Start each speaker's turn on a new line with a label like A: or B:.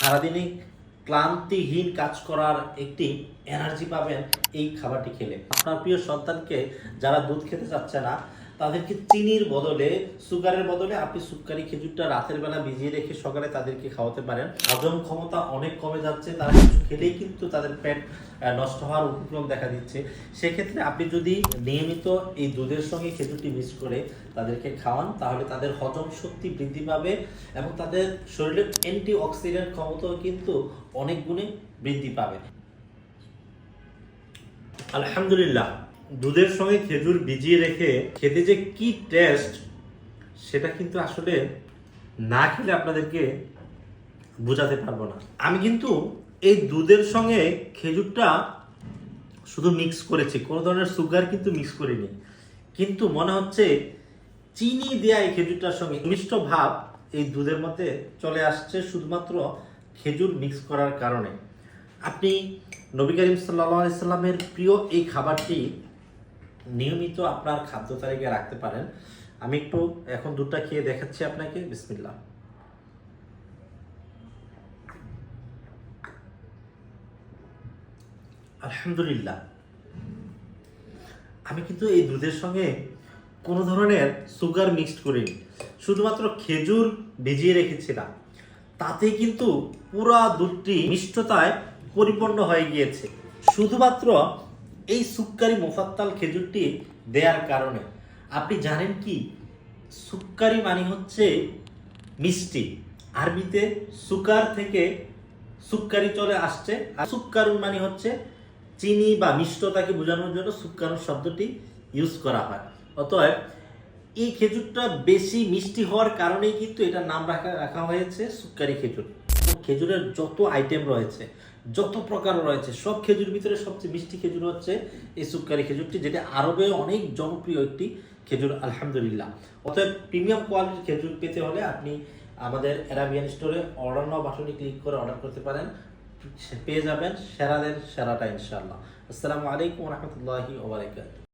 A: সারাদিনে ক্লান্তিহীন কাজ করার একটি এনার্জি পাবেন এই খাবারটি খেলে। আপনার প্রিয় সন্তানকে যারা দুধ খেতে চাচ্ছে না তাদেরকে চিনির বদলে, সুগারের বদলে আপনি সুকারি খেজুরটা রাতের বেলা ভিজিয়ে রেখে সকালে তাদেরকে খাওয়াতে পারেন। হজম ক্ষমতা অনেক কমে যাচ্ছে, তারা কিছু খেলেই কিন্তু তাদের পেট নষ্ট হওয়ার উপক্রম দেখা দিচ্ছে। সেক্ষেত্রে আপনি যদি নিয়মিত এই দুধের সঙ্গে খেজুরটি মিক্স করে তাদেরকে খাওয়ান, তাহলে তাদের হজম শক্তি বৃদ্ধি পাবে এবং তাদের শরীরের অ্যান্টি অক্সিডেন্ট ক্ষমতাও কিন্তু অনেক গুণে বৃদ্ধি পাবে। আলহামদুলিল্লাহ। দুধের সঙ্গে খেজুর ভিজিয়ে রেখে খেতে যে কি টেস্ট সেটা কিন্তু আসলে না খেলে আপনাদেরকে বোঝাতে পারব না। আমি কিন্তু এই দুধের সঙ্গে খেজুরটা শুধু মিক্স করেছি, কোনো ধরনের সুগার কিন্তু মিক্স করিনি। কিন্তু মনে হচ্ছে চিনি দেয়া এই খেজুরটার সঙ্গে মিষ্ট ভাব এই দুধের মধ্যে চলে আসছে শুধুমাত্র খেজুর মিক্স করার কারণে। আপনি নবী করিম সাল্লা সাল্লামের প্রিয় এই খাবারটি নিয়মিত আপনার খাদ্য তালিকায় রাখতে পারেন। আমি একটু এখন দুধটা খেয়ে দেখাচ্ছি আপনাকে। বিসমিল্লা আলহামদুলিল্লাহ। আমি কিন্তু এই দুধের সঙ্গে কোনো ধরনের সুগার মিক্সড করিনি। শুধুমাত্র খেজুর ভিজিয়ে রেখেছিলাম। তাতে কিন্তু পুরা দুধটি মিষ্টতায় পরিপূর্ণ হয়ে গিয়েছে। শুধুমাত্র এই সুক্কারি মোফাত্তাল খেজুরটি দেওয়ার কারণে। আপনি জানেন কি? সুক্কারি মানে হচ্ছে মিষ্টি। আরবিতে সুকার থেকে সুক্কারি চলে আসছে। আর সুক্কারুন মানে হচ্ছে চিনি বা মিষ্টতাকে বোঝানোর জন্য সুক্কারুন শব্দটি ইউজ করা হয়। অতএব, এই খেজুরটা বেশি মিষ্টি হওয়ার কারণেই কিন্তু এটার নাম রাখা রাখা হয়েছে সুক্কারি খেজুর। খেজুরের যত আইটেম রয়েছে, যত প্রকার রয়েছে, সব খেজুর ভিতরে সবচেয়ে মিষ্টি খেজুর হচ্ছে এই সুক্কারি খেজুরটি, যেটা আরবে অনেক জনপ্রিয় একটি খেজুর, আলহামদুলিল্লাহ। অতএব প্রিমিয়াম কোয়ালিটির খেজুর পেতে হলে আপনি আমাদের অ্যারাবিয়ান স্টোরে অর্ডার নাও বাটনে ক্লিক করে অর্ডার করতে পারেন পেয়ে যাবেন সেরাদের সেরাটা ইনশাআল্লাহ। আসসালামু আলাইকুম রহমতুল্লাহি ওবরাকাতুহু